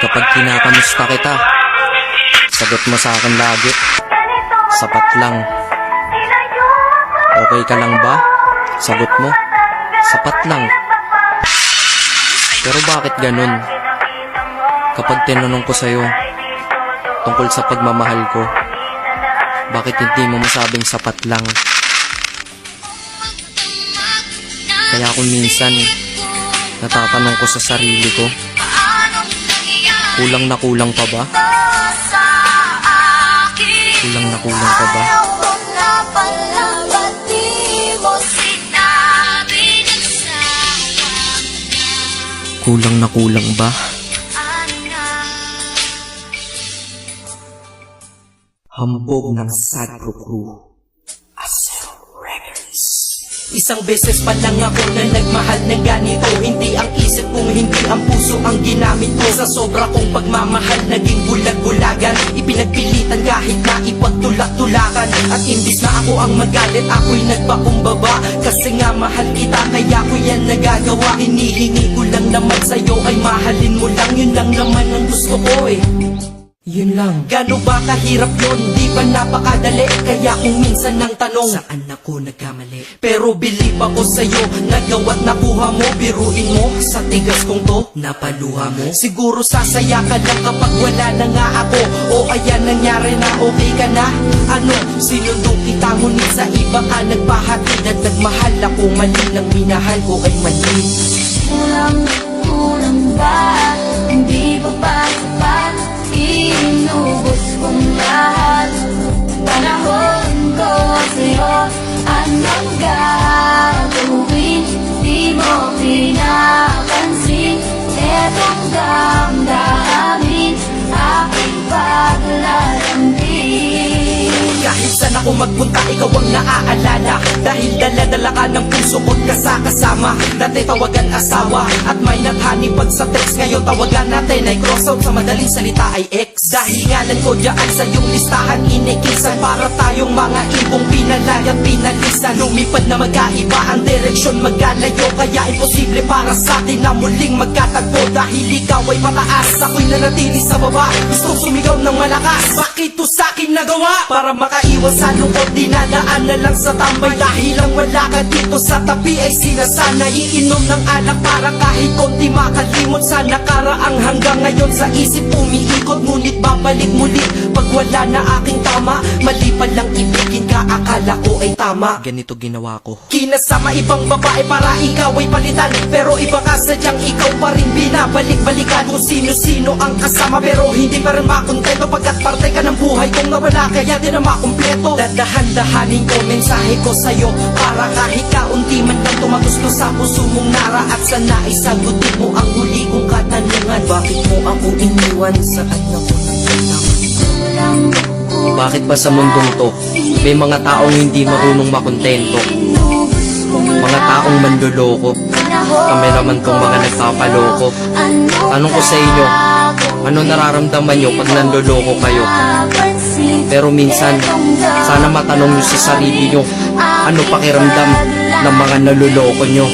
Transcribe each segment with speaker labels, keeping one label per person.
Speaker 1: Kapag kinakamusta kita, sagot mo sa akin lagi. Sapat lang. Okay ka lang ba? Sagot mo. Sapat lang. Pero bakit ganun? Kapag tinanong ko sa'yo tungkol sa pagmamahal ko, bakit hindi mo masabing sapat lang? Kaya kung minsan, natatanong ko sa sarili ko, kulang na kulang pa ba? Kulang na kulang pa ba? Kulang na kulang ba? Hambog ng Sadro Crew.
Speaker 2: Isang beses pa lang ako na nagmahal ng ganito. Hindi ang isip kong hindi ang puso ang ginamit ko. Sa sobra kong pagmamahal naging bulag-bulagan. Ipinagpilitan kahit na ipagtulak-tulakan. At imbis na ako ang magalit ako'y nagpakumbaba. Kasi nga mahal kita kaya ko yan nagagawa. Hinihingi ko lang naman sa'yo ay mahalin mo lang. Yun lang naman ang gusto ko eh yun lang Gano ba kahirap yun? Di ba napakadali? Kaya kung minsan nang tanong Saan ako nagkamali? Pero believe ako sa'yo Nagawa't nakuha mo Biruin mo Sa tigas kong to Napaluha mo Siguro sasaya ka lang kapag wala na nga ako O ayan nangyari na okay ka na Ano? Sinundo kita ngunit sa iba ka nagpahatid At nagmahal ako Mali ng minahal ko ay mali
Speaker 3: Kulang, pinapansin Etong damdamin Aking paglalambing
Speaker 2: Kahit saan ako magpunta, ikaw ang naaalala. Dahil dala-dala ka ng puso ko't kasakasama. Dati tawagan asawa At may nathani pag sa text. Ngayon tawagan natin ay cross out Sa madaling salita ay ex. Dahil ngalan ko dyan sa iyong listahan Inikisan para tayong mga ibong pinalay at pinalisan. Lumipad na magkaiba ang direksyon magkalayo Kaya imposible para sa atin na muling magkatagpo. Dahil ikaw ay pataas, ako'y nanatili sa baba. Gustong sumigaw ng malakas. Bakit to sa akin nagawa? Para makaiwas sa lungkot Dinadaan na lang sa tambay. Dahil ang wala ka dito sa tabi ay sinasanay Iinom ng alak para kahit konti makalimot Sa nakaraang hanggang ngayon sa isip umiikot. Ngunit babalik muli pag wala na aking tama Mali pa lang ibigin ka akala ko ay tama.
Speaker 1: Ganito ginawa ko.
Speaker 2: Kinasama ibang babae para ikaw ay palitan Pero iba ka sadyang ikaw pa rin binabalik-balikan. Kung sino-sino ang kasama pero hindi pa rin makontento Pagkat nawala kaya di na makumpleto Dadahan-dahanin ko mensahe ko sa'yo Para kahit kaunti man lang tumagusto sa puso mong nara At sana ay sagutin mo ang huli kong katanungan Bakit mo ako iniwan saan ako
Speaker 3: kulang
Speaker 1: Bakit ba sa mundong to, may mga taong hindi marunong makontento? Mga taong manloloko. Kami naman tong mga nagpapaloko. Tanong ko sa inyo, ano nararamdaman nyo pag nanloloko kayo? Pero minsan, sana matanong nyo sa sarili nyo, ano pakiramdam ng mga naluloko nyo?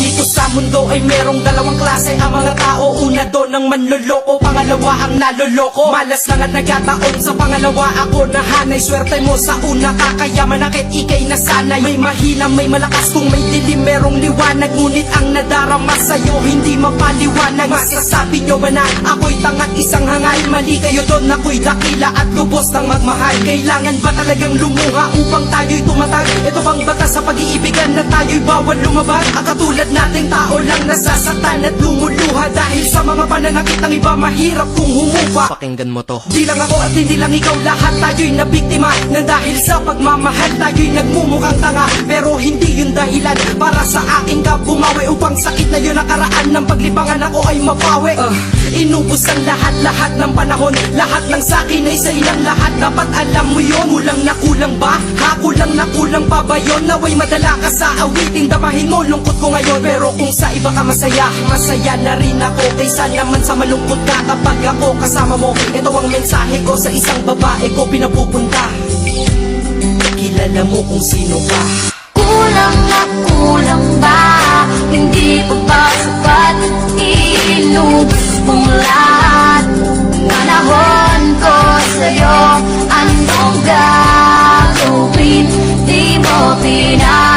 Speaker 2: Dito sa mundo ay merong dalawang klase. Ang mga tao Una doon ang manloloko, pangalawa ang naloloko Malas lang at nagkataon sa pangalawa. Ako nahanay Swerte mo sa una. Kakayaman akit ikay nasanay May mahina, may malakas. Kung may dilim merong liwanag. Ngunit ang nadarama sa'yo hindi mapaliwanag. Masasabi nyo ba na ako'y tangat isang hangal Mali kayo doon ako'y dakila at lubos ng magmahal Kailangan ba talagang lumuha upang tayo'y tumatag? Ito bang batas sa pag-iibigan na tayo'y bawal lumabag? Ang katulad nating tao lang nasasaktan at lumuluha Dahil sa mga pananakit ng iba mahirap kung humupa
Speaker 1: Pakinggan mo to.
Speaker 2: Di lang ako at hindi lang ikaw lahat tayo'y nabiktima Nang dahil sa pagmamahal tayo'y nagmumukhang tanga Pero hindi yun dahilan para sa akin ka bumawi Upang sakit na yun nakaraan ng paglibangan ako ay mapawi Ah, Inubos ang lahat-lahat ng panahon Lahat ng sakin ay sa ilang lahat Dapat alam mo yun Kulang na kulang ba? Ha? Kulang na kulang pa ba yun? Naway madala ka sa awiting Damahin mo lungkot ko ngayon Pero kung sa iba ka masaya Masaya na rin ako Kaysa naman sa malungkot ka Kapag ako kasama mo Ito ang mensahe ko sa isang babae ko pinapupunta Kilala mo kung sino ka
Speaker 3: Kulang na kulang ba? Hindi pa be now.